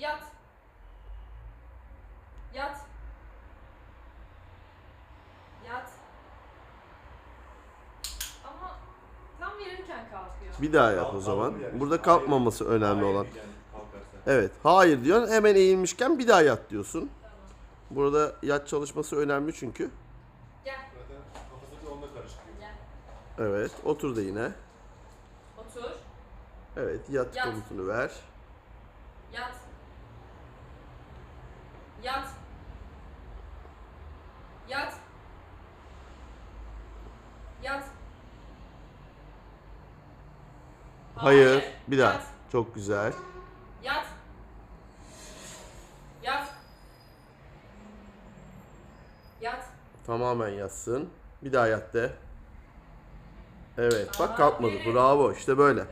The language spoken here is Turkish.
Yat. Yat. Yat. Ama tam verirken kalkıyor. Bir daha yap o zaman. Burada kalkmaması önemli olan. Evet. Hayır diyorsun. Hemen eğilmişken bir daha yat diyorsun. Burada yat çalışması önemli çünkü. Gel. Gel. Evet. Otur da yine. Otur. Evet. Yat, Yat. komutunu ver. Yat. Yat. Yat. Yat. Hayır. Bir daha. Yat. Çok güzel. Yat. Yat. Yat. Tamamen yatsın. Bir daha yat de. Evet. Bak kalkmadı. Bravo. İşte böyle.